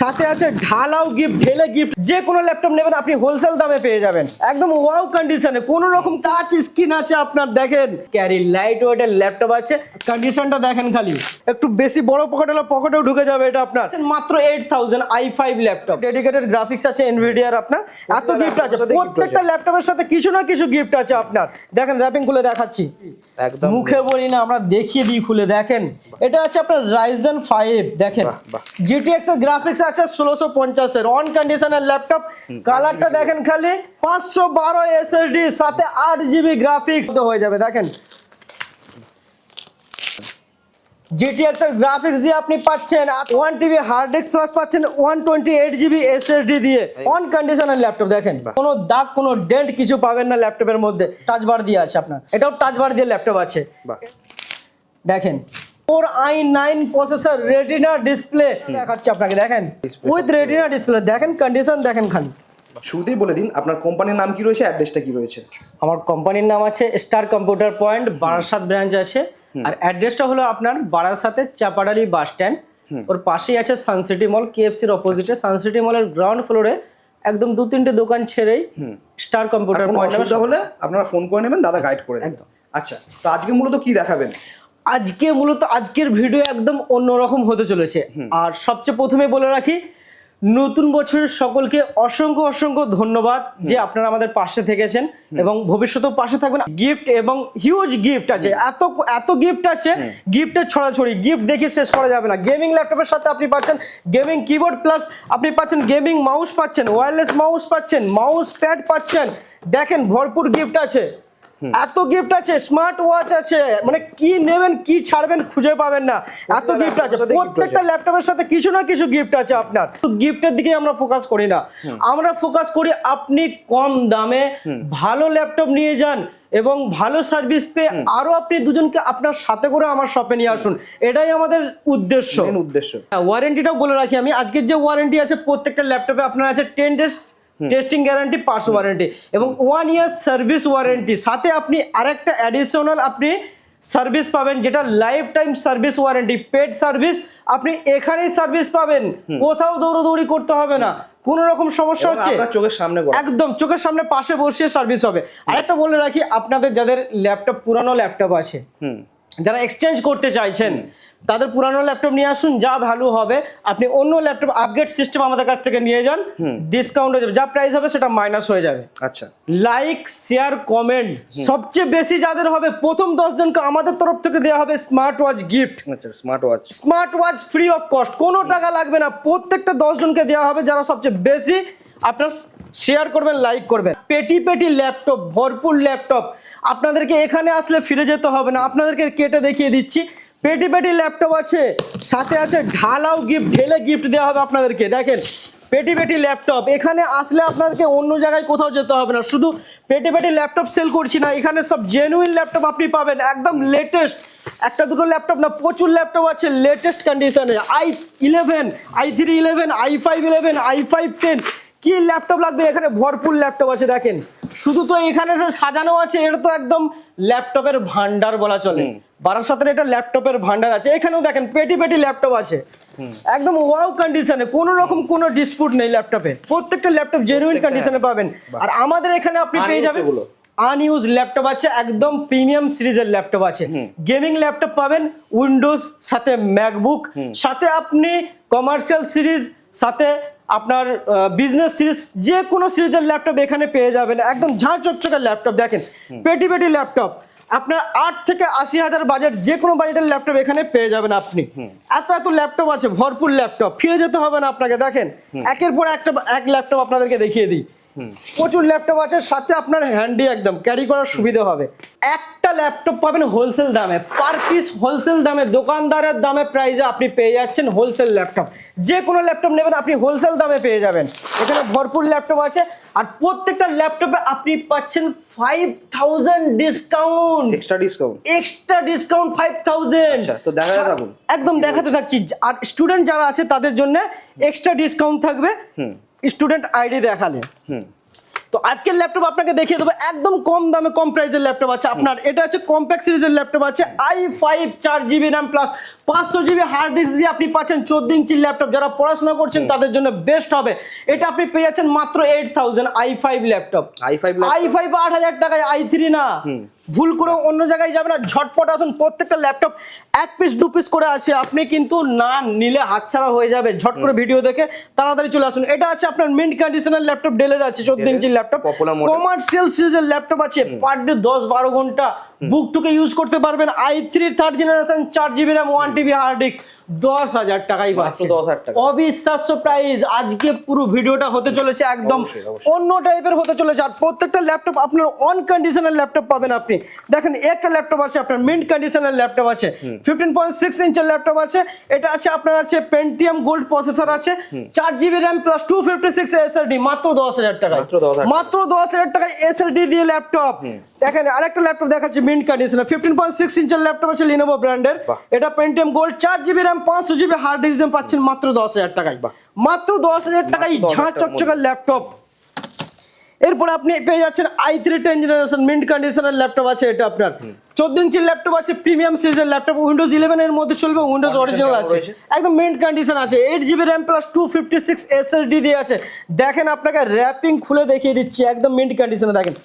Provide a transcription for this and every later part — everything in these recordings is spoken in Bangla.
সাথে আছে ঢালাও গিফট ঢেলে গিফট যে কোনো ল্যাপটপ নেবেন আপনি হোলসেল দামে পেয়ে যাবেন। একদম ওয়াও কন্ডিশনে কোনো রকম টাচ স্ক্রিন আছে আপনার দেখেন। ক্যারি লাইট ওয়েটের ল্যাপটপ আছে কন্ডিশনটা দেখেন খালি। একটু বেশি বড় পকেট হলে পকেটেও ঢুকে যাবে এটা আপনার। মাত্র eight thousand i five laptop dedicated graphics আছে এনভিডিয়ার আপনার। এত গিফট আছে প্রত্যেকটা ল্যাপটপের সাথে কিছু না কিছু গিফট আছে আপনার। দেখেন র্যাপিং খুলে দেখাচ্ছি। একদম। মুখে বলি না আমরা দেখিয়ে দিই খুলে দেখেন। এটা আছে আপনার রাইজেন ফাইভ দেখেন। জিটিএক্স এর গ্রাফিক্স আছে ষোলোশো পঞ্চাশের অন কন্ডিশনের ল্যাপটপ কালারটা দেখেন খালি পাঁচশো বারো এসএসডি সাথে আট জিবি গ্রাফিক্স হয়ে যাবে দেখেন। জিটিএক্স এর গ্রাফিক্স দিয়ে আপনি পাচ্ছেন one TB hard disk plus পাচ্ছেন one twenty eight GB SSD দিয়ে অন কন্ডিশনের ল্যাপটপ দেখেন। কোনো দাগ কোনো ডেন্ট কিছু পাবেন না ল্যাপটপের মধ্যে। টাচ বার দিয়ে আছে আপনার। এটাও টাচ বার দিয়ে ল্যাপটপ আছে। দেখেন। Four i nine processor retina display দেখাচ্ছি আপনাকে দেখেন। উইথ রেটিনা ডিসপ্লে দেখেন কন্ডিশন দেখেন খালি। শুরুতেই বলে দিন আপনার কোম্পানির নাম কি রয়েছে অ্যাড্রেসটা কি রয়েছে? আমার কোম্পানির নাম আছে star computer point Barasat branch আছে। আর অ্যাড্রেসটা হলো আপনার বারাসাতের চাপাডালি বাস স্ট্যান্ড ওর পাশেই আছে সানসিটি মল কেএফসির অপোজিটে সানসিটি মলের গ্রাউন্ড ফ্লোরে একদম দু তিনটে দোকান ছেড়েই স্টার কম্পিউটার পয়েন্ট হলে আপনারা ফোন করে নেবেন দাদা গাইড করে একদম। আচ্ছা তো আজকে মূলত কি দেখাবেন? আজকে মূলত আজকের ভিডিও একদম অন্যরকম হতে চলেছে। আর সবচেয়ে প্রথমে বলে রাখি নতুন বছরের সকলকে অসংখ্য অসংখ্য ধন্যবাদ যে আপনারা আমাদের পাশে থেকেছেন এবং ভবিষ্যতেও পাশে থাকবেন। গিফট এবং হিউজ গিফট আছে। এত এত গিফট আছে গিফটের ছড়াছড়ি গিফট দেখে শেষ করা যাবে না। গেমিং ল্যাপটপের সাথে আপনি পাচ্ছেন গেমিং কিবোর্ড প্লাস আপনি পাচ্ছেন গেমিং মাউস পাচ্ছেন ওয়্যারলেস মাউস পাচ্ছেন মাউস প্যাড পাচ্ছেন। দেখেন ভরপুর গিফট আছে। এত গিফট আছে স্মার্ট ওয়াচ আছে মানে কি নেবেন কি ছাড়বেন খুঁজে পাবেন না। এত গিফট আছে প্রত্যেকটা ল্যাপটপের সাথে কিছু না কিছু গিফট আছে আপনার। তো গিফটের দিকে আমরা ফোকাস করি না। আমরা ফোকাস করি আপনি কম দামে ভালো ল্যাপটপ নিয়ে যান এবং ভালো সার্ভিস পেয়ে আরও আপনি দুজনকে আপনার সাথে করে আমার শপে নিয়ে আসুন। এটাই আমাদের উদ্দেশ্য। উদ্দেশ্য। ওয়ারেন্টিটাও বলে রাখি আমি। আজকের যে ওয়ারেন্টি আছে প্রত্যেকটা ল্যাপটপে আপনার আছে ten days testing guarantee parts warranty এবং ওয়ান ইয়ার সার্ভিস ওয়ারেন্টি সাথে আপনি আরেকটা অ্যাডিশনাল আপনি সার্ভিস পাবেন যেটা lifetime service warranty paid service আপনি এখানেই সার্ভিস পাবেন। কোথাও দৌড়দৌড়ি করতে হবে না। কোনো রকম সমস্যা হচ্ছে? চোখের সামনে একদম চোখের সামনে পাশে বসিয়ে সার্ভিস হবে। আরেকটা বলে রাখি আপনাদের যাদের ল্যাপটপ পুরানো ল্যাপটপ আছে হুম। যারা এক্সচেঞ্জ করতে চাইছেন তাদের পুরানো ল্যাপটপ নিয়ে আসুন যা ভ্যালু হবে। আপনি অন্য ল্যাপটপ আপগ্রেড সিস্টেম আমাদের কাছ থেকে নিয়ে যান ডিসকাউন্ট হয়ে যাবে। যা প্রাইস হবে সেটা মাইনাস হয়ে যাবে। আচ্ছা। লাইক শেয়ার কমেন্ট সবচেয়ে বেশি যাদের হবে প্রথম জনকে আমাদের তরফ থেকে দেওয়া হবে স্মার্ট ওয়াচ গিফট আচ্ছা smart watch smart watch free of cost কোনো টাকা লাগবে না। প্রত্যেকটা জনকে দেওয়া হবে যারা সবচেয়ে বেশি আপনার শেয়ার করবেন, লাইক করবেন। পেটি পেটি ল্যাপটপ, ভরপুর ল্যাপটপ। আপনাদেরকে এখানে আসলে ফিরে যেতে হবে না। আপনাদেরকে কেটে দেখিয়ে দিচ্ছি। পেটি পেটি ল্যাপটপ আছে, সাথে আছে ঢালাও গিফট ঢেলে গিফট দেওয়া হবে আপনাদেরকে। দেখেন, পেটি পেটি ল্যাপটপ। এখানে আসলে আপনাদেরকে অন্য জায়গায় কোথাও যেতে হবে না। শুধু পেটি পেটি ল্যাপটপ সেল করছি না। এখানে সব জেনুইন ল্যাপটপ আপনি পাবেন। একদম লেটেস্ট একটা দুটো ল্যাপটপ না, প্রচুর ল্যাপটপ আছে লেটেস্ট কন্ডিশনে i eleven i three eleven i five eleven i five ten কি ল্যাপটপ লাগবে? এখানে ভরপুর ল্যাপটপ আছে দেখেন। শুধু তো এখানে সাজানো আছে এটা তো একদম ল্যাপটপের ভান্ডার বলা চলে। বারাসাতের এটা ল্যাপটপের ভান্ডার আছে। এখানেও দেখেন পেটি পেটি ল্যাপটপ আছে। একদম ওয়াও কন্ডিশনে কোনো রকম কোনো ডিসপুট নেই ল্যাপটপে প্রত্যেকটা ল্যাপটপ জেনুইন কন্ডিশনে পাবেন। আর আমাদের এখানে আপনি পেয়ে যাবেন আনইউজ ল্যাপটপ আছে একদম প্রিমিয়াম সিরিজের ল্যাপটপ আছে। গেমিং ল্যাপটপ পাবেন উইন্ডোজ সাথে ম্যাকবুক সাথে আপনি কমার্শিয়াল সিরিজ সাথে আপনার বিজনেস সিরিজ যে কোনো সিরিজের ল্যাপটপ এখানে পেয়ে যাবেন। একদম ঝাঁ চকচকের ল্যাপটপ দেখেন পেটি পেটি ল্যাপটপ আপনার আট থেকে আশি হাজার বাজেট যে কোনো বাজেটের ল্যাপটপ এখানে পেয়ে যাবেন আপনি। এত এত ল্যাপটপ আছে ভরপুর ল্যাপটপ ফিরে যেতে হবে না আপনাকে দেখেন। একের পর একটা এক ল্যাপটপ আপনাদেরকে দেখিয়ে দিই। প্রচুর ল্যাপটপ আছে সাথে আপনার হ্যান্ডি একদম ক্যারি করার সুবিধা হবে। একটা ল্যাপটপ পাবেন হোলসেল দামে পার পিস হোলসেল দামে দোকানদারের দামে প্রাইসে আপনি পেয়ে যাচ্ছেন হোলসেল ল্যাপটপ যে কোনো ল্যাপটপ নেবেন আপনি হোলসেল দামে পেয়ে যাবেন। এখানে ভরপুর ল্যাপটপ আছে আর প্রত্যেকটা ল্যাপটপে আপনি পাচ্ছেন five thousand discount extra discount extra discount five thousand তো দেখাতে থাকুন। একদম দেখাতে থাকছি। আর স্টুডেন্ট যারা আছে তাদের জন্য এক্সট্রা ডিসকাউন্ট থাকবে। স্টুডেন্ট আইডি দেখালে। হুম। তো আজকের ল্যাপটপ আপনাকে দেখিয়ে দেবো একদম কম দামে কম প্রাইসের ল্যাপটপ আছে। আপনার এটা আছে কম্প্যাক্ট সিরিজের ল্যাপটপ আছে আই ফাইভ চার জিবি র্যাম প্লাস পাঁচশো জিবি হার্ড ডিস্ক দিয়ে আপনি পাচ্ছেন চোদ্দ ইঞ্চির ল্যাপটপ যারা পড়াশোনা করছেন তাদের জন্য বেস্ট হবে। এটা আপনি পেয়ে যাচ্ছেন মাত্র eight thousand i five laptop i five i five আট হাজার টাকায় আই থ্রি না। ভুল করে অন্য জায়গায় যাবে না ঝটপট আসুন প্রত্যেকটা ল্যাপটপ এক পিস দু পিস করে আছে আপনি কিন্তু না নিলে হাতছাড়া হয়ে যাবে ঝট করে ভিডিও দেখে তাড়াতাড়ি চলে আসুন। এটা আছে আপনার মিন্ট কন্ডিশনের ল্যাপটপ ডেলের আছে চোদ্দ ইঞ্চির ল্যাপটপ। কমার্শিয়াল সিরিজের ল্যাপটপ আছে পার ডে দশ বারো ঘণ্টা। বুক টুকে ইউজ করতে পারবেন আই থ্রি থার্ড জেনারেশন চার GB RAM one TB hard disk দশ হাজার টাকাই পাচ্ছে। 10,000 টাকা। অবিশ্বাস্য প্রাইস আজকে পুরো ভিডিওটা হতে চলেছে একদম। অন্য টাইপের হতে চলেছে। আর প্রত্যেকটা ল্যাপটপ আপনার অন কন্ডিশনের ল্যাপটপ পাবেন আপনি। দেখেন একটা ল্যাপটপ আছে আপনার মিন্ট কন্ডিশনের ল্যাপটপ আছে ফিফটিন পয়েন্ট সিক্স ইঞ্চের ল্যাপটপ আছে এটা আছে আপনার আছে পেন্টিয়াম গোল্ড প্রসেসর আছে চার GB RAM plus two fifty six SSD মাত্র দশ হাজার টাকা মাত্র 10,000 মাত্র দশ হাজার টাকায় এসএলডি দিয়ে ল্যাপটপ দেখেন আরেকটা ল্যাপটপ দেখাচ্ছি মিন্ট কন্ডিশনার ফিফটিন পয়েন্ট সিক্স ইঞ্চের ল্যাপটপ আছে লিনোভো ব্র্যান্ডের এটা পেন্টিয়াম গোল্ড চার জিবি র্যাম পাঁচশো জিবি হার্ড ডিস্ক দিয়ে পাচ্ছেন মাত্র দশ হাজার টাকায়। মাত্র দশ হাজার টাকায় 10,000 ঝাঁ চকচকার ল্যাপটপ এরপর আপনি পেয়ে যাচ্ছেন i three ten generation mint কন্ডিশনের ল্যাপটপ আছে এটা আপনার। চোদ্দ ইঞ্চির ল্যাপটপ আছে প্রিমিয়াম সিরিজের ল্যাপটপ উইন্ডোজ ইলেভেন এর মধ্যে চলবে উইন্ডোজ অরিজিনাল আছে। একদম মিন্ট কন্ডিশন আছে। Eight GB RAM plus two fifty six SSD দিয়ে আছে। দেখেন আপনাকে র্যাপিং খুলে দেখিয়ে দিচ্ছি একদম মিন্ট কন্ডিশনে দেখেন।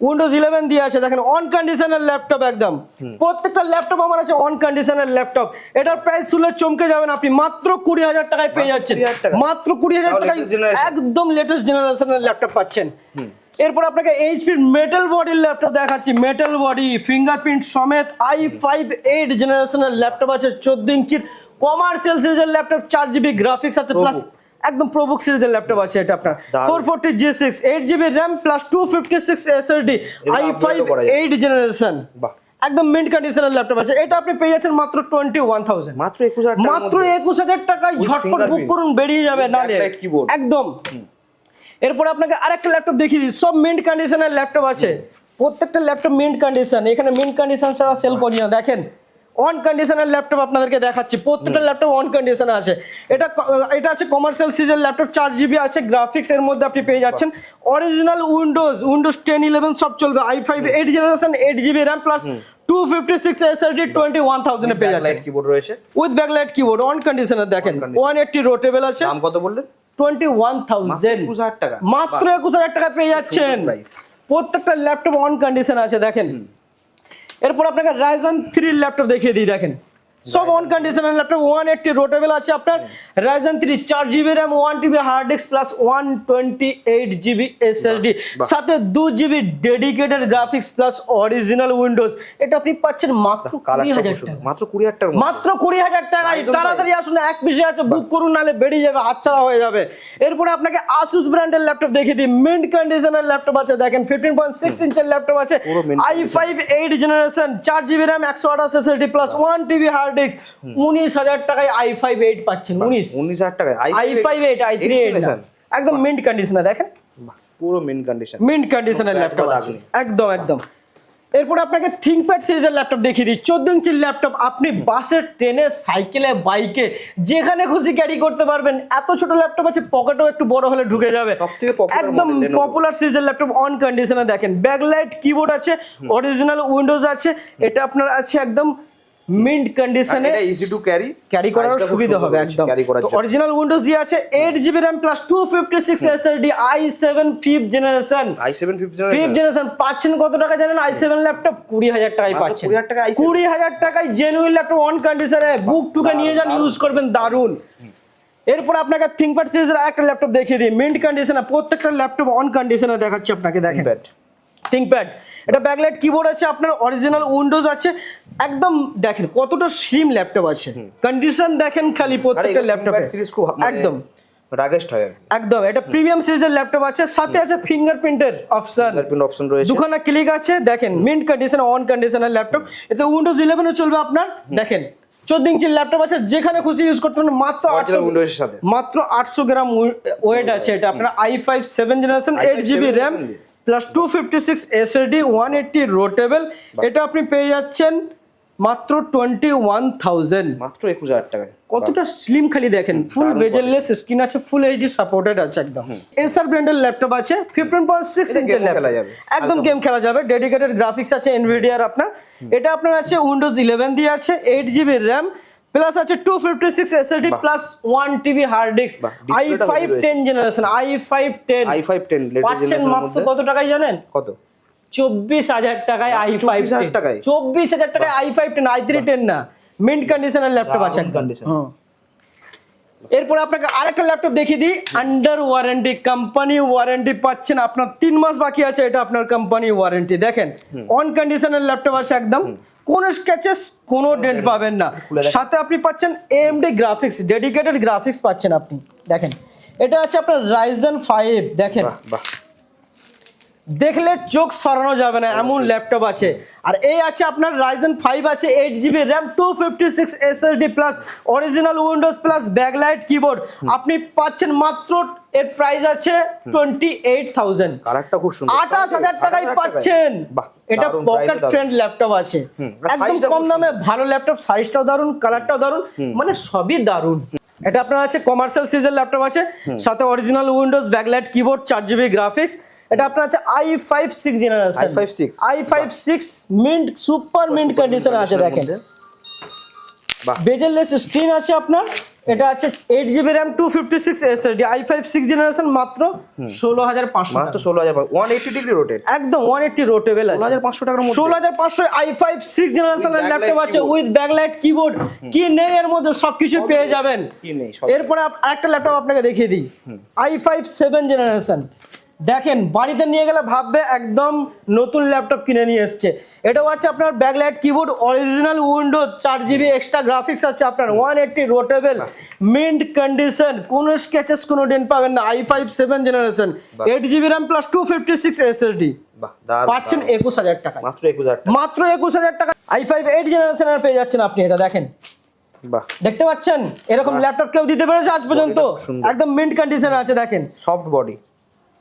উইন্ডোজ ইলেভেন দিয়ে আছে দেখেন অন কন্ডিশনের ল্যাপটপ একদম প্রত্যেকটা ল্যাপটপ আমার আছে অন কন্ডিশনের ল্যাপটপ এটার প্রাইস শুনলে চমকে যাবেন আপনি মাত্র কুড়ি হাজার টাকায় পেয়ে যাচ্ছেন। মাত্র কুড়ি হাজার টাকায় একদম লেটেস্ট জেনারেশনের ল্যাপটপ পাচ্ছেন। এরপর আপনাকে এইচপির মেটাল বডির ল্যাপটপ দেখাচ্ছি মেটাল বডি ফিঙ্গারপ্রিন্ট সমেত আই ফাইভ এইট জেনারেশনের ল্যাপটপ আছে চোদ্দ ইঞ্চির কমার্শিয়াল সিরিজের ল্যাপটপ চার জিবি গ্রাফিক্স আছে প্লাস একদম প্রবুক সিরিজের ল্যাপটপ আছে এটা আপনার। Four forty G six eight GB RAM plus two fifty six SSD i five eight generation বাহ। একদম মিন্ট কন্ডিশনের ল্যাপটপ আছে। এটা আপনি পেয়ে যাচ্ছেন মাত্র টোয়েন্টি ওয়ান থাউজেন্ড মাত্র একুশ হাজার মাত্র একুশ হাজার টাকায় ঝটপট বুক করুন বেরিয়ে যাবে না একদম। এরপর আপনাকে আরেকটা ল্যাপটপ দেখিয়ে দিই। সব মিন্ট কন্ডিশনের ল্যাপটপ আছে। প্রত্যেকটা ল্যাপটপ মিন্ট কন্ডিশন এখানে মিন্ট কন্ডিশন ছাড়া সেল করি না। দেখেন অন কন্ডিশনের ল্যাপটপ আপনাদেরকে দেখাচ্ছি। প্রত্যেকটা ল্যাপটপ অন কন্ডিশনে আছে। এটা এটা আছে কমার্শিয়াল সিরিজের ল্যাপটপ চার জিবি আছে গ্রাফিক্স এর মধ্যে আপনি পেয়ে যাচ্ছেন। Original Windows Windows ten eleven সব চলবে। I five eight generation eight GB RAM plus two fifty six SSD twenty one থাউজেন্ডে পেয়ে যাচ্ছেন। কিবোর্ড রয়েছে? উইথ ব্যাকলাইট কিবোর্ড অন কন্ডিশনে দেখেন ওয়ান এইটটি রোটেবল আছে। দাম কত বললেন? টোয়েন্টি ওয়ান থাউজেন্ড 21,000 টাকা। মাত্র একুশ হাজার টাকা পেয়ে যাচ্ছেন। প্রত্যেকটা ল্যাপটপ অন কন্ডিশন আছে দেখেন। এরপর আপনাকে রাইজন থ্রি ল্যাপটপ দেখিয়ে দিই দেখেন। সব অন কন্ডিশনের ল্যাপটপ ওয়ান এইটটি রোটেবল আছে আপনার। রাইজন থ্রি চার GB RAM one TB hard disk plus one twenty eight GB SSD সাথে দু GB dedicated graphics plus original Windows এটা আপনি পাচ্ছেন মাত্র কুড়ি হাজার। টাকা। মাত্র কুড়ি হাজার টাকা মাত্র কুড়ি হাজার Ryzen তাড়াতাড়ি আসুন এক পিসে আছে বুক করুন নালে বেরিয়ে যাবে হাতছাড়া হয়ে যাবে। এরপরে আপনাকে আসুস ব্র্যান্ডের ল্যাপটপ দেখিয়ে দিই। মিন্ট কন্ডিশনের ল্যাপটপ আছে দেখেন ফিফটিন পয়েন্ট সিক্স ইঞ্চের ল্যাপটপ আছে। আই ফাইভ এইট জেনারেশন চার জিবি র্যাম একশো আঠাশ SSD plus one TB hard disk উনিশ হাজার টাকায় আই ফাইভ এইট পাচ্ছেন উনিশ। উনিশ হাজার টাকায় i five eight i three eight একদম মিন্ট কন্ডিশনে দেখেন? পুরো মেন কন্ডিশন মিন্ট কন্ডিশনের ল্যাপটপ আছে। একদম একদম। এরপর আপনাকে থিংকপ্যাড সিরিজের ল্যাপটপ দেখিয়ে দিই। চোদ্দ ইঞ্চির ল্যাপটপ আপনি বাসে ট্রেনে সাইকেলে বাইকে যেখানে খুশি ক্যারি করতে পারবেন। এত ছোট ল্যাপটপ আছে পকেটও একটু বড় হলে ঢুকে যাবে। একদম পপুলার সিরিজের ল্যাপটপ অন কন্ডিশনে দেখেন। ব্যাকলাইট কিবোর্ড আছে অরিজিনাল উইন্ডোজ আছে এটা আপনার আছে একদম মিন্ট কন্ডিশনে ইজি টু ক্যারি ক্যারি করার সুবিধা হবে একদম। অরিজিনাল উইন্ডোজ দিয়ে আছে eight GB RAM plus two fifty six SSD i seven fifth generation i seven fifty fifth generation পাচ্ছেন কত টাকা জানেন? আই সেভেন ল্যাপটপ কুড়ি হাজার টাকায় পাচ্ছেন। 20,000 টাকায় i7 কুড়ি হাজার টাকায় জেনুইন ল্যাপটপ অন কন্ডিশনে বুক টুকে নিয়ে যান ইউজ করবেন দারুণ এরপর আপনাকে থিংকপ্যাড সিরিজের একটা ল্যাপটপ দেখিয়ে দিই। মিন্ট কন্ডিশনে প্রত্যেকটা ল্যাপটপ অন কন্ডিশনে দেখাচ্ছি আপনাকে দেখেন। ব্যাট থিংকপ্যাড এটা ব্যাকলাইট কিবোর্ড আছে আপনার অরিজিনাল উইন্ডোজ আছে। একদম দেখেন কতটা স্লিম ল্যাপটপ আছে। কন্ডিশন দেখেন খালি প্রত্যেকটা ল্যাপটপে সিরিজ খুব মানে একদম। রাগেস্ট হয় একদম এটা প্রিমিয়াম সিরিজের ল্যাপটপ আছে সাথে আছে ফিঙ্গারপ্রিন্টের অপশন ফিঙ্গারপ্রিন্ট অপশন রয়েছে। দুখানা ক্লিক আছে দেখেন মিন্ট কন্ডিশন অন কন্ডিশনের ল্যাপটপ এতে উইন্ডোজ ইলেভেনও চলবে আপনার দেখেন চোদ্দ ইঞ্চির ল্যাপটপ আছে যেখানে খুশি ইউজ করতে পারেন মাত্র আটশো সাথে। মাত্র আটশো গ্রাম ওয়েট আছে এটা আপনার i five seven generation eight GB RAM. Plus two fifty six SSD one eighty rotable এটা আপনি পেয়ে যাচ্ছেন মাত্র টোয়েন্টি ওয়ান থাউজেন্ড মাত্র একুশ হাজার টাকা কতটা স্লিম খালি দেখেন। ফুল দারুণ বেজেললেস স্ক্রিন আছে ফুল এইচডি সাপোর্টেড আছে একদম। এসার ব্র্যান্ডের ল্যাপটপ আছে ফিফটিন পয়েন্ট সিক্স ইঞ্চের যাবে। একদম গেম খেলা যাবে। ডেডিকেটেড গ্রাফিক্স আছে এনভিডিআর আপনার। এটা আপনার আছে উইন্ডোজ ইলেভেন দিয়ে আছে এইট জিবি র্যাম প্লাস আছে two fifty six SSD plus one TB hard disk i five ten generation i five ten i five ten পাচ্ছেন মাত্র কত টাকায় জানেন? কত? চব্বিশ হাজার টাকায় আই ফাইভ 24,000 টাকায়? চব্বিশ হাজার টাকায় i five ten i three ten না। মিন্ট কন্ডিশনের ল্যাপটপ আছে দারুণ একদম। condition। হুম। এরপর আপনাকে আরেকটা ল্যাপটপ দেখিয়ে দিই। আন্ডার ওয়ারেন্টি কোম্পানি ওয়ারেন্টি পাচ্ছেন আপনার তিন মাস বাকি আছে এটা আপনার কোম্পানি ওয়ারেন্টি দেখেন অন কন্ডিশনের ল্যাপটপ আছে একদম। কোন স্কেচেস কোনো ডেন্ট পাবেন না। সাথে আপনি পাচ্ছেন এএমডি গ্রাফিক্স ডেডিকেটেড গ্রাফিক্স পাচ্ছেন আপনি। দেখেন এটা আছে আপনার রাইজেন ফাইভ দেখেন। দেখলে চোখ সরানো যাবে না এমন ল্যাপটপ আছে। আর এই আছে আপনার রাইজেন ফাইভ আছে eight GB RAM two fifty six SSD plus original Windows plus backlight keyboard আপনি পাচ্ছেন মাত্র এর প্রাইস আছে টোয়েন্টি এইট থাউজেন্ড সুন্দর। আঠাশ হাজার টাকায়। পাচ্ছেন। বাহ। এটা পকেট ফ্রেন্ড ল্যাপটপ আছে। একদম কম দামে ভালো ল্যাপটপ সাইজটাও দারুণ কালারটাও দারুণ মানে সবই দারুণ এটা আপনার আছে কমার্শিয়াল সিজের ল্যাপটপ আছে সাথে অরিজিনাল উইন্ডোজ ব্যাকলাইট কিবোর্ড চার জিবি গ্রাফিক্স এটা আপনার আছে i five six generation i5 6 i five six mint super mint condition আছে দেখেন। বেজেললেস স্ক্রিন আছে আপনার। এটা আছে eight GB RAM two fifty six S D i five six generation মাত্র ষোলো হাজার পাঁচশো মাত্র ষোলো হাজার ওয়ান এইটি ডিগ্রি রোটেট একদম ওয়ান এইটটি রোটেবল আছে। 16,500 টাকার মধ্যে? ষোলো হাজার পাঁচশো আই ফাইভ সিক্স জেনারেশনের ল্যাপটপ আছে। উইথ ব্যাকলাইট কিবোর্ড কি নেই এর মধ্যে? সবকিছু পেয়ে যাবেন। কি নেই? সব এরপরে একটা ল্যাপটপ আপনাকে দেখিয়ে দিই। আই ফাইভ সেভেন জেনারেশন দেখেন বাড়িতে নিয়ে গেলে ভাববে একদম নতুন ল্যাপটপ কিনে নিয়ে এসছে। এটাও আছে আপনার ব্যাকলাইট কিবোর্ড অরিজিনাল উইন্ডো চার জিবি এক্সট্রা গ্রাফিক্স আছে আপনার one eighty rotable mint condition কোনো স্কেচেস কোনো ডেন্ট পাবেন না i five seven generation eight GB RAM plus two fifty six SSD পাচ্ছেন একুশ হাজার টাকা মাত্র একুশ হাজার টাকা। মাত্র একুশ হাজার টাকা আই ফাইভ এইট জেনারেশনের পেয়ে যাচ্ছেন আপনি এটা দেখেন। দেখতে পাচ্ছেন? এরকম ল্যাপটপ কেউ দিতে পেরেছে আজ পর্যন্ত? একদম মিন্ট কন্ডিশন আছে দেখেন। Soft body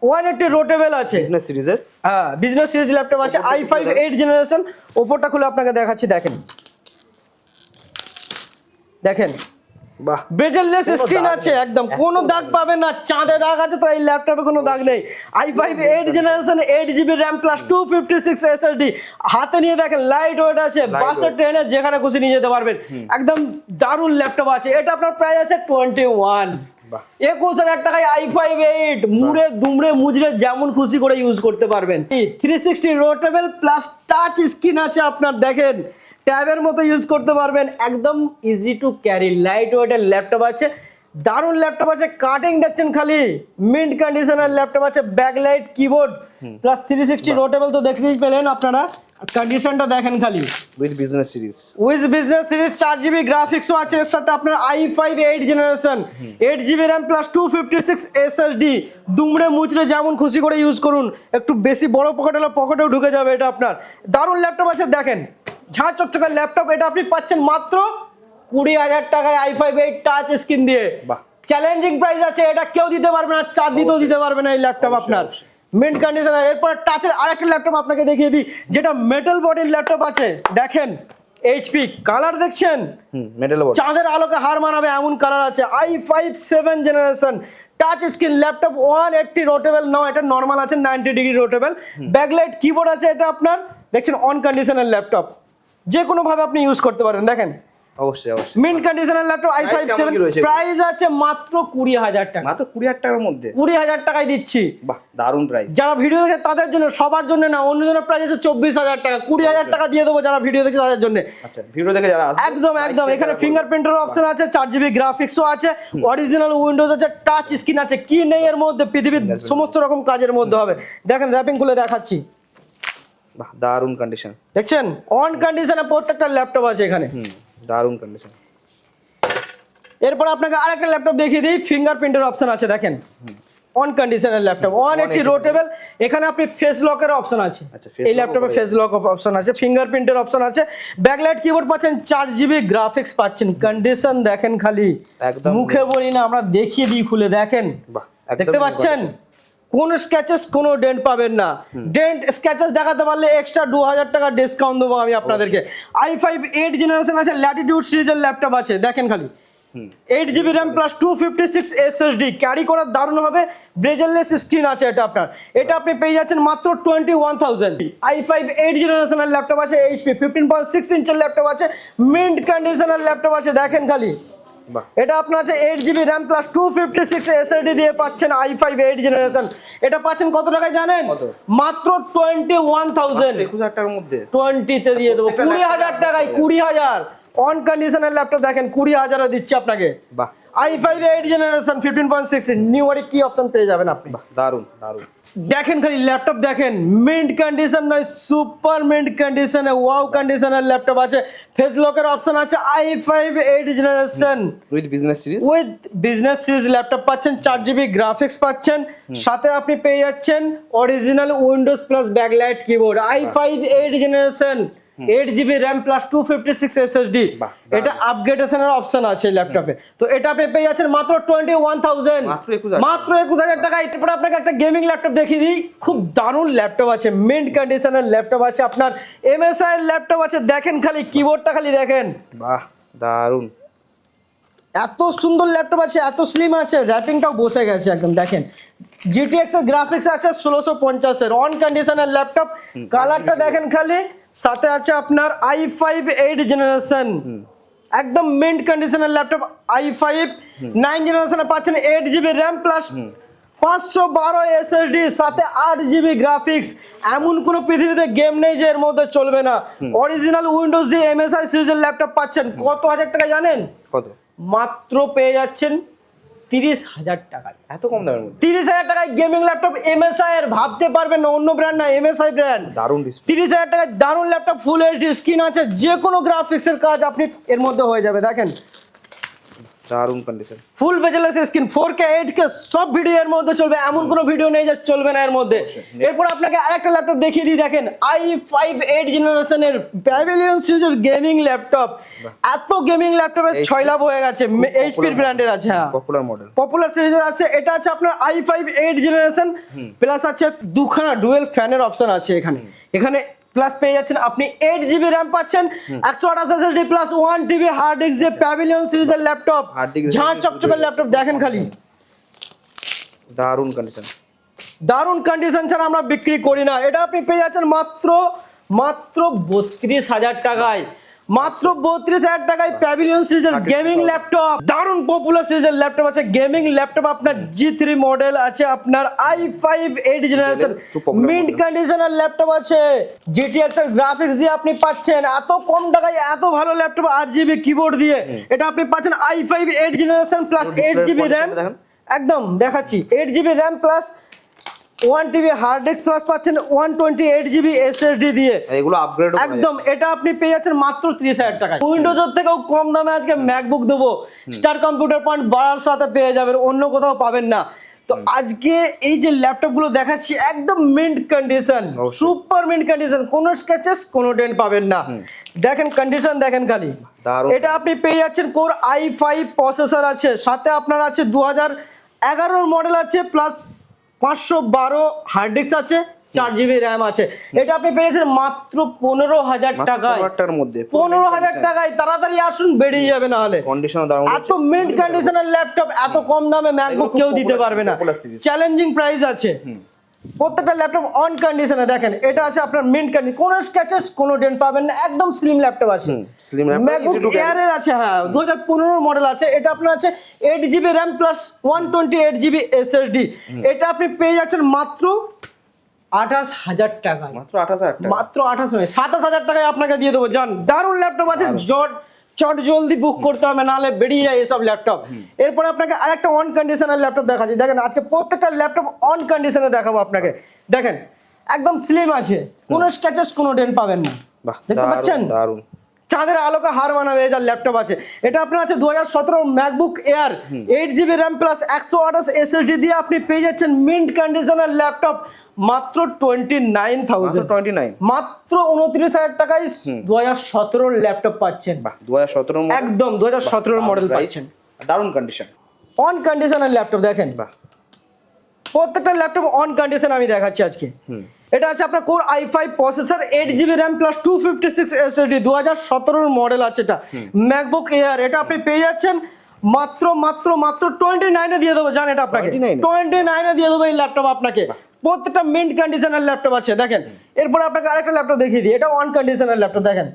one eighty rotable আছে। বিজনেস সিরিজের হ্যাঁ বিজনেস সিরিজ ল্যাপটপ আছে আই ফাইভ এইট জেনারেশন ওপরটা খুলে আপনাকে দেখাচ্ছি দেখেন। দেখেন। বাহ। বেজেললেস স্ক্রিন আছে একদম কোনো দাগ পাবেন না চাঁদে দাগ আছে তো এই ল্যাপটপে কোনো দাগ নেই। I five eight generation eight GB RAM plus two fifty six SSD হাতে নিয়ে দেখেন লাইট ওয়েট আছে বাসে weight। ট্রেনে যেখানে খুশি নিয়ে যেতে পারবেন। একদম দারুণ ল্যাপটপ আছে এটা আপনার প্রাইস আছে টোয়েন্টি ওয়ান। একুশ হাজার টাকায় আই ফাইভ এইট মুড়ে দুমড়ে মুজড়ে যেমন খুশি করে ইউজ করতে পারবেন। Three sixty rotable plus touch screen আছে আপনার দেখেন। ট্যাবের মতো ইউজ করতে পারবেন। একদম ইজি টু ক্যারি লাইট ওয়েটের ল্যাপটপ আছে। দারুণ ল্যাপটপ আছে কাটিং দেখছেন খালি। মিন্ট কন্ডিশনের ল্যাপটপ আছে backlight keyboard plus three sixty rotable তো দেখতেই পেলেন আপনারা। কন্ডিশনটা দেখেন খালি। With business series with business series চার জিবি গ্রাফিক্সও আছে এর সাথে আপনার i five eight generation eight GB RAM plus two fifty six SSD দুমড়ে মুচড়ে যেমন খুশি করে ইউজ করুন। একটু বেশি বড় পকেট হলে পকেটেও ঢুকে যাবে এটা আপনার। দারুণ ল্যাপটপ আছে দেখেন। ঝাঁ চকচকের ল্যাপটপ এটা আপনি পাচ্ছেন মাত্র কুড়ি হাজার টাকায় i five eight touch screen দিয়ে। চ্যালেঞ্জিং প্রাইস আছে এটা কেউ দিতে পারবে না চার দিতেও দিতে পারবে না এই ল্যাপটপ আপনার। মিন্ট কন্ডিশন এরপর টাচের আরেকটা ল্যাপটপ আপনাকে দেখিয়ে দিই যেটা মেটাল বডির ল্যাপটপ আছে। দেখেন এইচপি কালার দেখছেন? মেডেল বডি চাঁদের আলোকে হার মানাবে এমন কালার আছে। I five seven generation touch screen laptop one eighty rotable now এটা নর্মাল আছে ninety degree rotable backlight keyboard আছে এটা আপনার দেখছেন অন কন্ডিশনের ল্যাপটপ যে কোনো ভাবে আপনি ইউজ করতে পারেন দেখেন। অবশ্যই অবশ্যই। মিন্ট কন্ডিশনের ল্যাপটপ আই Price ফাইভ কেমন সেভেন কি রয়েছে? প্রাইস আছে মাত্র কুড়ি হাজার টাকা। মাত্র কুড়ি হাজার টাকার মধ্যে? কুড়ি হাজার টাকায় দিচ্ছি। বাহ দারুণ প্রাইস যারা ভিডিও দেখে তাদের জন্য সবার জন্য না অন্যজনের প্রাইস আছে চব্বিশ হাজার টাকা। কুড়ি হাজার টাকা দিয়ে দেবো যারা ভিডিও দেখে তাদের জন্য। আচ্ছা ভিডিও দেখে যারা আসবে একদম একদম। এখানে ফিঙ্গারপ্রিন্টের অপশন আছে চার জিবি গ্রাফিক্সও আছে অরিজিনাল উইন্ডোজ আছে টাচ স্ক্রিন আছে। কি নেই এর মধ্যে? পৃথিবীর সমস্ত রকম কাজের মধ্যে হবে। দেখেন র্যাপিং খুলে দেখাচ্ছি। বাহ দারুণ কন্ডিশন দেখছেন? অন কন্ডিশনে প্রত্যেকটা ল্যাপটপ আছে এখানে। হুম। দারুণ কন্ডিশন এরপর আপনাকে আরেকটা ল্যাপটপ দেখিয়ে দিই ফিঙ্গারপ্রিন্টের অপশন আছে দেখেন। অন কন্ডিশনের ল্যাপটপ অন একটি রোটেবল এখানে আপনি ফেস লকের অপশন আছে। আচ্ছা, এই ল্যাপটপে ফেস লক অপশন আছে ফিঙ্গারপ্রিন্টের অপশন আছে। ব্যাকলাইট কিবোর্ড পাচ্ছেন চার জিবি গ্রাফিক্স পাচ্ছেন। কন্ডিশন দেখেন খালি। একদম মুখে বলি না আমরা দেখিয়ে দিই খুলে দেখেন। বাহ দেখতে পাচ্ছেন? কোনো স্ক্যাচেস কোনো ডেন্ট পাবেন না। ডেন্ট স্ক্যাচেস দেখাতে পারলে এক্সট্রা দু হাজার টাকা ডিসকাউন্ট দেবো আমি আপনাদেরকে। আই ফাইভ এইট জেনারেশন আছে ল্যাটিটিউড সিরিজের ল্যাপটপ আছে দেখেন খালি। Eight GB RAM plus two fifty six SSD carry করার দারুণ হবে। ব্রেজেললেস স্ক্রিন আছে এটা আপনার। এটা আপনি পেয়ে যাচ্ছেন মাত্র twenty one thousand i five eight জেনারেশনের ল্যাপটপ আছে এইচপি ফিফটিন পয়েন্ট সিক্স ইঞ্চের ল্যাপটপ আছে মিন্ট কন্ডিশনের ল্যাপটপ আছে দেখেন খালি। এটা আপনার আছে eight GB RAM plus two fifty six SSD দিয়ে পাচ্ছেন আই ফাইভ এইট জেনারেশন এটা পাচ্ছেন কত টাকায় জানেন? মাত্র টোয়েন্টি ওয়ান থাউজেন্ড একুশ হাজার টাকার মধ্যে? টোয়েন্টিতে দিয়ে দেবো। কুড়ি হাজার টাকায় কুড়ি হাজার। অন কন্ডিশনের ল্যাপটপ দেখেন কুড়ি হাজারে দিচ্ছি আপনাকে। বাহ। I five eight generation fifteen point six new কি অপশন পেয়ে যাবেন আপনি? দারুণ দারুণ দেখেন খালি ল্যাপটপ দেখেন মিন্ট কন্ডিশন নয় সুপার মিন্ট কন্ডিশনে ওয়াও কন্ডিশনের ল্যাপটপ আছে। ফেস লকের অপশন আছে i five eight generation with business series with business series laptop পাচ্ছেন চার জিবি গ্রাফিক্স পাচ্ছেন। সাথে আপনি পেয়ে যাচ্ছেন original Windows plus backlight keyboard i five eight generation eight GB RAM plus two fifty six SSD এটা আপগ্রেডেশনের অপশন আছে ল্যাপটপে তো এটা আপনি পেয়ে যাচ্ছেন মাত্র টোয়েন্টি ওয়ান থাউজেন্ড মাত্র 21,000 মাত্র একুশ হাজার টাকা। এরপরে আপনাকে একটা গেমিং ল্যাপটপ দেখিয়ে দিই। খুব দারুণ ল্যাপটপ আছে। মিন্ট কন্ডিশনের ল্যাপটপ আছে আপনার। এমএসআই এর ল্যাপটপ আছে। দেখেন খালি কিবোর্ডটা খালি দেখেন। বাহ দারুণ এত সুন্দর ল্যাপটপ আছে এত স্লিম আছে। র্যাপিংটাও বসে গেছে একদম দেখেন। জিটিএক্স এর গ্রাফিক্স আছে ষোলোশো পঞ্চাশের। অন কন্ডিশনের ল্যাপটপ কালারটা দেখেন খালি। সাথে আছে আপনার আই ফাইভ এইট জেনারেশন একদম মিন্ট কন্ডিশনের ল্যাপটপ আই ফাইভ নাইন জেনারেশনে পাচ্ছেন এইট জিবি র্যাম প্লাস পাঁচশো বারো এসএসডি সাথে আট জিবি গ্রাফিক্স এমন কোনো পৃথিবীতে গেম নেই যে এর মধ্যে চলবে না। অরিজিনাল উইন্ডোজ দিয়ে এমএসআই সিরিজের ল্যাপটপ পাচ্ছেন। কত হাজার টাকা জানেন? কত? মাত্র পেয়ে যাচ্ছেন তিরিশ হাজার টাকায় এত কম দামের মধ্যে? তিরিশ হাজার টাকায় গেমিং ল্যাপটপ এমএসআই এর ভাবতে পারবেন না অন্য ব্র্যান্ড না এমএসআই ব্র্যান্ড দারুণ তিরিশ হাজার টাকায় দারুণ ল্যাপটপ ফুল এইচডি স্ক্রিন আছে যে কোনো গ্রাফিক্সের কাজ আপনি এর মধ্যে হয়ে যাবে। দেখেন দারুণ condition full bezelless screen four K eight K সব ভিডিও এর মধ্যে চলবে এমন কোনো ভিডিও নেই যে চলবে না এর মধ্যে। এরপর আপনাকে আরেকটা ল্যাপটপ দেখিয়ে দিই দেখেন আই ফাইভ এইট জেনারেশনের প্যাভিলিয়ন সিরিজের গেমিং ল্যাপটপ এত গেমিং ল্যাপটপের ছয় লাভ হয়ে গেছে এইচপির ব্র্যান্ডের আছে হ্যাঁ। পপুলার মডেল পপুলার সিরিজের আছে এটা আছে আপনার i five eight generation plus আছে দুখানা ডুয়েল ফ্যানের অপশন আছে এখানে। এখানে প্লাস পেয়ে যাচ্ছেন। আপনি এইট জিবি র্যাম পাচ্ছেন। একশো আঠাশ SSD plus one TB hard disk দিয়ে প্যাভিলিয়ন সিরিজের ল্যাপটপ ঝাঁ চকচকের ল্যাপটপ দেখেন খালি। দারুণ কন্ডিশন দারুণ কন্ডিশন ছাড়া আমরা বিক্রি করি না। এটা আপনি পেয়ে যাচ্ছেন মাত্র মাত্র বত্রিশ হাজার টাকায়। মাত্র বত্রিশ হাজার টাকায় প্যাভিলিয়ন সিরিজের গেমিং ল্যাপটপ দারুণ পপুলার সিরিজের ল্যাপটপ আছে। গেমিং ল্যাপটপ আপনার জি থ্রি মডেল আছে আপনার I five eight generation mint. কন্ডিশনের ল্যাপটপ আছে। জিটিএক্স এর গ্রাফিক্স দিয়ে আপনি পাচ্ছেন। এত কম টাকায় এত ভালো ল্যাপটপ আট জিবি কিবোর্ড দিয়ে। এটা আপনি পাচ্ছেন i five eight generation plus eight GB RAM একদম দেখাচ্ছি। Eight GB RAM plus one TB hard disk plus পাচ্ছেন one twenty eight GB SSD দিয়ে। এগুলো আপগ্রেড একদম এটা আপনি পেয়ে যাচ্ছেন মাত্র ত্রিশ হাজার টাকা উইন্ডোজের থেকেও কম দামে আজকে ম্যাকবুক দেবো। স্টার কম্পিউটার পয়েন্ট বাড়ার সাথে পেয়ে যাবেন অন্য কোথাও পাবেন না। তো আজকে এই যে ল্যাপটপগুলো দেখাচ্ছি একদম mint condition super mint condition কোনো স্কেচেস কোনো ডেন্ট পাবেন না। দেখেন কন্ডিশন দেখেন খালি। এটা আপনি পেয়ে যাচ্ছেন কোর আই ফাইভ প্রসেসর আছে সাথে আপনার আছে দু হাজার এগারোর মডেল আছে প্লাস পাঁচশো বারো হার্ড ডিস্ক আছে চার জিবি র্যাম আছে। এটা আপনি পেয়েছেন মাত্র পনেরো হাজার টাকায়। টাকার মধ্যে পনেরো হাজার টাকায়। তাড়াতাড়ি আসুন বেরিয়ে যাবে না হলে। এত মিন্ট কন্ডিশনের ল্যাপটপ এত কম দামে ম্যাকবুক কেউ দিতে পারবে না। চ্যালেঞ্জিং প্রাইস আছে। প্রত্যেকটা ল্যাপটপ অন কন্ডিশনে দেখেন এটা আছে আপনার মিন্ট কন্ডিশন কোনো স্ক্যাচেস কোনো ডেন্ট পাবেন না একদম স্লিম ল্যাপটপ আছে। slim laptop, MacBook. এয়ার এর আছে হ্যাঁ দু হাজার পনেরো মডেল আছে এটা আপনার আছে eight GB RAM plus one twenty eight GB SSD এটা আপনি পেয়ে যাচ্ছেন মাত্র আঠাশ হাজার টাকায়। মাত্র আঠাশ হাজার টাকা। মাত্র আঠাশ নয় সাতাশ হাজার টাকায় আপনাকে দিয়ে দেবো জান দারুণ ল্যাপটপ আছে জট চট জলদি বুক করতে হবে নাহলে বেরিয়ে যায় এসব ল্যাপটপ এরপরে আপনাকে আরেকটা অন কন্ডিশনের ল্যাপটপ দেখাচ্ছি। দেখেন আজকে প্রত্যেকটা ল্যাপটপ অন কন্ডিশনে দেখাবো আপনাকে। দেখেন একদম স্লিম আছে। কোনো স্ক্যাচেস কোনো ডেন পাবেন না। বাহ দেখতে পাচ্ছেন? দারুণ। চাঁদের আলোকে হার মানাবে যার ল্যাপটপ আছে। এটা আপনার আছে দু হাজার সতেরো MacBook Air eight GB RAM plus একশো আঠাশ এসএসডি দিয়ে আপনি পেয়ে যাচ্ছেন মিন্ট কন্ডিশনের ল্যাপটপ মাত্র twenty nine thousand twenty nine মাত্র উনত্রিশ হাজার টাকায় দু হাজার সতেরোর ল্যাপটপ পাচ্ছেন। দু হাজার সতেরো একদম দু হাজার সতেরোর মডেল পাচ্ছেন। দারুণ কন্ডিশন অন কন্ডিশনের ল্যাপটপ দেখেন। বাহ। প্রত্যেকটা ল্যাপটপ অন কন্ডিশন আমি দেখাচ্ছি আজকে। এটা আছে আপনার core i five processor eight GB RAM plus two fifty six SSD দু হাজার সতেরোর মডেল আছে এটা। ম্যাকবুক এয়ার এটা আপনি পেয়ে যাচ্ছেন মাত্র মাত্র মাত্র টোয়েন্টি নাইনে দিয়ে দেবো জান এটা আপনাকে। 29 টোয়েন্টি নাইনে দিয়ে দেবো এই ল্যাপটপ আপনাকে। প্রত্যেকটা মিন্ট কন্ডিশনাল ল্যাপটপ আছে, দেখেন। এরপর আপনাকে আরেকটা ল্যাপটপ দেখিয়ে দিই, এটা অন কন্ডিশনের ল্যাপটপ দেখেন।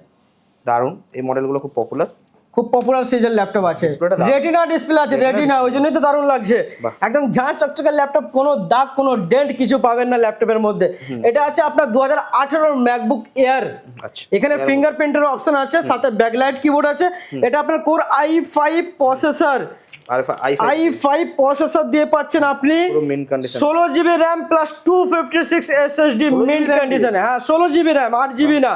দারুণ, এই মডেলগুলো খুব পপুলার খুব পপুলার সিরিজের ল্যাপটপ আছে। রেটিনা ডিসপ্লে আছে রেটিনা ওই জন্যই তো দারুণ লাগছে। একদম ঝাঁ চকচকে ল্যাপটপ কোনো দাগ কোনো ডেন্ট কিছু পাবেন না ল্যাপটপের মধ্যে। এটা আছে আপনার দু হাজার আঠেরোর ম্যাকবুক এয়ার আচ্ছা এখানে ফিঙ্গারপ্রিন্টের অপশন আছে সাথে ব্যাকলাইট কিবোর্ড আছে। এটা আপনার core i five processor i five processor দিয়ে পাচ্ছেন আপনি। ষোলো GB RAM plus two fifty six SSD 16 mint RAM কন্ডিশনে হ্যাঁ ষোলো জিবি র্যাম আট জিবি না।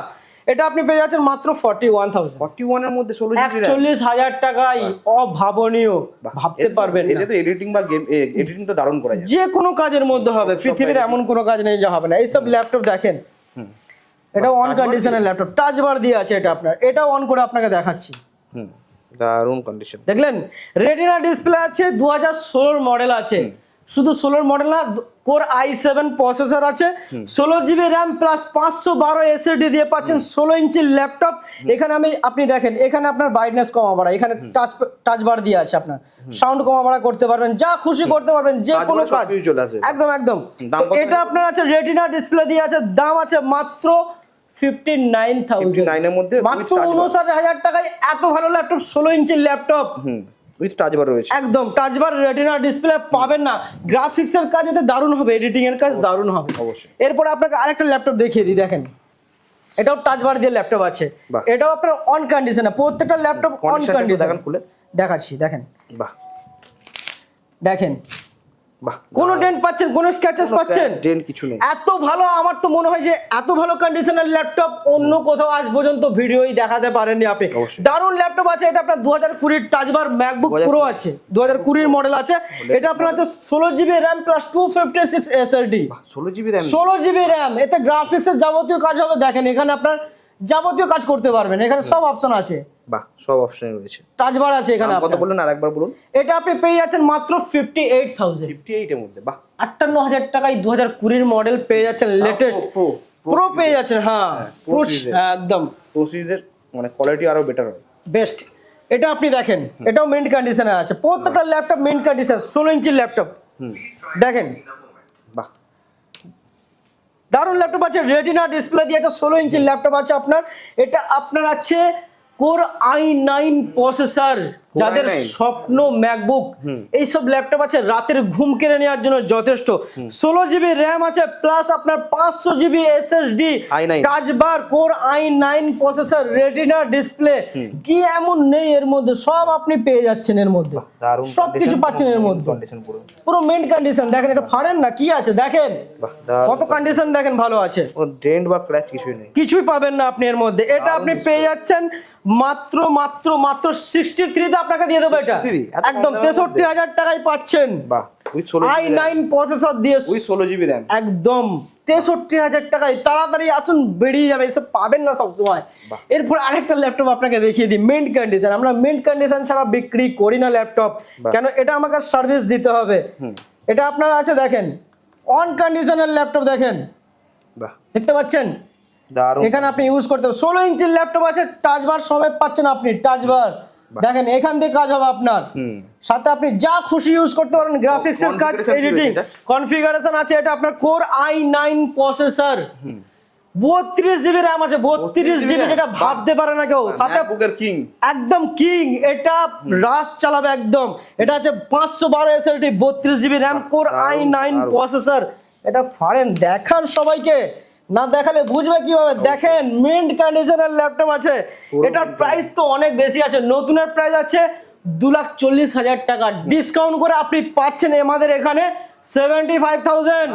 এটা আপনি পেয়ে যাচ্ছেন মাত্র ফর্টি ওয়ান থাউজেন্ড ফর্টি ওয়ানের মধ্যে ষোলো একচল্লিশ হাজার টাকায় অভাবনীয়। ভাবতে পারবেন এতে তো এডিটিং বা গেম এডিটিং তো দারুণ করা যায়। যে কোনো কাজের মধ্যে হবে। পৃথিবীর এমন কোনো কাজ নেই যে হবে না। এইসব ল্যাপটপ দেখেন। এটা অন কন্ডিশনের ল্যাপটপ টাচ বার দিয়ে আছে এটা আপনার। এটা অন করে আপনাকে দেখাচ্ছি। দারুণ কন্ডিশন দেখলেন? রেটিনা ডিসপ্লে আছে দু হাজার ষোলোর মডেল আছে। শুধু ষোলোর মডেল না কোর আই সেভেন প্রসেসর আছে ষোলো জিবি র্যাম প্লাস পাঁচশো বারো এসএডি দিয়ে পাচ্ছেন ষোলো ইঞ্চির ল্যাপটপ এখানে আমি আপনি দেখেন এখানে আপনার ব্রাইটনেস কমা বাড়া এখানে টাচ টাচ বার দিয়ে আছে আপনার। সাউন্ড কমা বাড়া করতে পারবেন যা খুশি করতে পারবেন যে কোনো কাজ। একদম একদম। এটা আপনার আছে রেটিনা ডিসপ্লে দিয়ে আছে দাম আছে মাত্র ফিফটি নাইন থাউজেন্ড 59 এর মধ্যে মাত্র উনষাট হাজার টাকায় এত ভালো ল্যাপটপ ষোলো ইঞ্চির ল্যাপটপ হুম। উইথ টাচবার রয়েছে। একদম টাচবার রেটিনা ডিসপ্লে পাবেন না। গ্রাফিক্সের কাজ এতে দারুণ হবে এডিটিং এর কাজ দারুণ হবে। অবশ্যই। এরপর আপনাকে আরেকটা ল্যাপটপ দেখিয়ে দিই দেখেন। এটাও টাচবার দিয়ে ল্যাপটপ আছে। এটাও আপনার অন কন্ডিশনে প্রত্যেকটা ল্যাপটপ অন কন্ডিশন। দেখাচ্ছি দেখেন। বাহ। দেখেন কোনো ডেন্ট পাচ্ছেন কোনো স্ক্র্যাচেস পাচ্ছেন? ডেন কিছু নেই। এত ভালো আমার তো মনে হয় যে এত ভালো কন্ডিশনের ল্যাপটপ অন্য কোথাও আজ পর্যন্ত ভিডিওই দেখাতে পারেননি আপনি। দারুণ ল্যাপটপ আছে এটা আপনার দু হাজার কুড়ির টাচবার ম্যাকবুক 2020 প্রো আছে। দু হাজার কুড়ির মডেল আছে। এটা আপনার হচ্ছে ষোলো GB RAM plus two fifty six SSD ষোলো জিবি র্যাম ষোলো জিবি র্যাম এতে গ্রাফিক্সের যাবতীয় কাজ হবে। দেখেন এখানে আপনার যাবতীয় কাজ করতে পারবেন। এখানে সব অপশন আছে। বাহ সব অপশন রয়েছে। টাচবার আছে এখানে কত। বললেন? আর একবার বলুন। এটা আপনি পেয়ে যাচ্ছেন মাত্র ফিফটি এইট থাউজেন্ড ফিফটি এইটের মধ্যে বাহ। আটান্ন হাজার টাকায় দু হাজার কুড়ির মডেল পেয়ে যাচ্ছেন লেটেস্ট প্রো পেয়ে যাচ্ছেন হ্যাঁ একদম। প্রো সিরিজের মানে কোয়ালিটি আরও বেটার হয় বেস্ট এটা আপনি দেখেন এটাও মেন্ট কন্ডিশনে আছে। প্রত্যেকটা ল্যাপটপ মেন্ট কন্ডিশন ষোলো ইঞ্চির ল্যাপটপ দেখেন। বাহ। দারুণ ল্যাপটপ আছে রেটিনা ডিসপ্লে দিয়ে আছে ষোলো ইঞ্চির ল্যাপটপ আছে আপনার। এটা আপনার আছে কোর আই নাইন প্রসেসর যাদের স্বপ্ন ম্যাকবুক এইসব ল্যাপটপ আছে রাতের ঘুম কেড়ে নেওয়ার জন্য যথেষ্ট। ষোলো জিবি র্যাম আছে প্লাস আপনার পাঁচশো GB SSD i9 touch bar core i nine processor retina display কি এমন নেই এর মধ্যে সব আপনি পেয়ে যাচ্ছেন এর মধ্যে। সব কিছু পাচ্ছেন এর মধ্যে। পুরো। মেন কন্ডিশন দেখেন এটা ফাড়েন না কি আছে? দেখেন। কত কন্ডিশন দেখেন ভালো আছে। ডেন্ট বা ক্র্যাচ কিছুই নেই। কিছুই পাবেন না আপনি এর মধ্যে। এটা আপনি পেয়ে যাচ্ছেন মাত্র মাত্র মাত্র সিক্সটি থ্রিতে আপনাকে দিয়ে দেবো এটা। 63? এত কম একদম তেষট্টি হাজার টাকায় পাচ্ছেন। বাহ আই নাইন প্রসেসর দিয়ে ষোলো জিবি র্যাম একদম তেষট্টি হাজার টাকায়। তাড়াতাড়ি আসুন বেরিয়ে যাবে এসব পাবেন না সবসময়। এরপর আরেকটা ল্যাপটপ আপনাকে দেখিয়ে দিই মেন্ট কন্ডিশন আমরা মেন্ট কন্ডিশন ছাড়া বিক্রি করি না ল্যাপটপ কেন? এটা আমাকে সার্ভিস দিতে হবে। এটা আপনার আছে দেখেন। অন কন্ডিশনের ল্যাপটপ দেখেন। দেখতে পাচ্ছেন? এখানে আপনি ইউজ করতে ষোলো ইঞ্চির ল্যাপটপ আছে টাচ বার সমেত পাচ্ছেন আপনি টাচ বার দেখেন এখান থেকে কাজ হবে আপনার। সাথে আপনি যা খুশি ইউজ করতে পারেন গ্রাফিক্স এর কাজ এডিটিং কনফিগারেশন আছে এটা আপনার কোর আই নাইন প্রসেসর বত্রিশ জিবি র্যাম আছে বত্রিশ 32 জিবি যেটা ভাবতে পারে না কেউ। সাথে কিং একদম কিং এটা রাজ চালাবে একদম। এটা আছে পাঁচশো বারো এসএলটি বত্রিশ GB RAM core i nine. Processor এটা ফারেন দেখান সবাইকে। না দেখালে বুঝবে কীভাবে? দেখেন মিন্ট কন্ডিশনের ল্যাপটপ আছে। এটার প্রাইস তো অনেক বেশি আছে। নতুনের প্রাইস আছে দু লাখ চল্লিশ হাজার টাকা। ডিসকাউন্ট করে আপনি পাচ্ছেন আমাদের এখানে সেভেন্টি ফাইভ থাউজেন্ড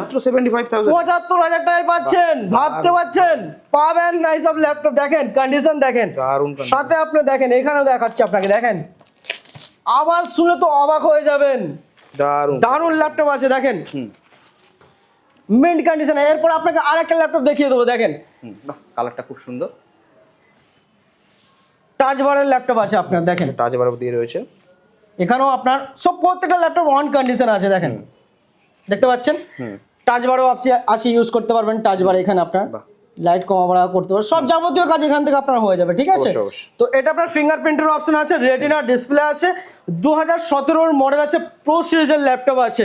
পঁচাত্তর হাজার টাকায় পাচ্ছেন। ভাবতে পাচ্ছেন? পাবেন না এইসব ল্যাপটপ দেখেন কন্ডিশন দেখেন। সাথে আপনি দেখেন এখানেও দেখাচ্ছে আপনাকে দেখেন। আওয়াজ শুনে তো অবাক হয়ে যাবেন। দারুণ। দারুণ ল্যাপটপ আছে দেখেন। মিন্ট কন্ডিশন এরপর আপনাকে আর একটা ল্যাপটপ দেখিয়ে দেবো দেখেন। কালারটা খুব সুন্দর। টাচ বারের ল্যাপটপ আছে আপনার দেখেন। টাচ বার দিয়ে রয়েছে। এখানেও আপনার সব প্রত্যেকটা ল্যাপটপ অন কন্ডিশন আছে দেখেন। দেখতে পাচ্ছেন? টাচ বারও আপনি আসি ইউজ করতে পারবেন টাচ বার এখানে আপনার। বাহ। লাইট কমা বাড়া করতে পারবেন সব যাবতীয় কাজ এখান থেকে আপনার হয়ে যাবে ঠিক আছে। তো এটা আপনার ফিঙ্গারপ্রিন্টের অপশন আছে রেটিনা ডিসপ্লে আছে দু হাজার সতেরোর মডেল আছে প্রো সিরিজের ল্যাপটপ আছে।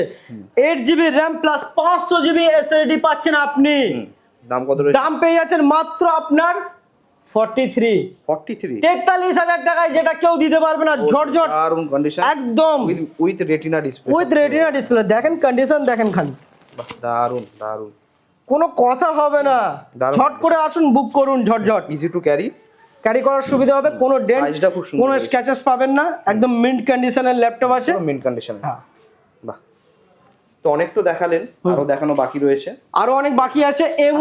এইট জিবি র্যাম প্লাস পাঁচশো জিবি এসএসডি পাচ্ছেন আপনি। দাম কত দাম পেয়ে যাচ্ছেন মাত্র আপনার তেতাল্লিশ হাজার টাকায় যেটা কেউ দিতে পারবে না ঝটঝট একদম। With with retina display with retina display দেখেন কন্ডিশন দেখেন খালি। দারুণ দারুণ কোনো কথা হবে না। ঝট করে আসুন বুক করুন ঝটঝট। ইজি টু ক্যারি ক্যারি করার সুবিধা হবে কোনো ডেন্ট সাইজটা খুব সুন্দর কোনো। স্ক্যাচেস পাবেন না একদম মিন্ট কন্ডিশনের ল্যাপটপ আছে। মিন্ট কন্ডিশন হ্যাঁ। বাহ। তো অনেক তো দেখালেন আরও দেখানো বাকি রয়েছে। আরও অনেক বাকি আছে এম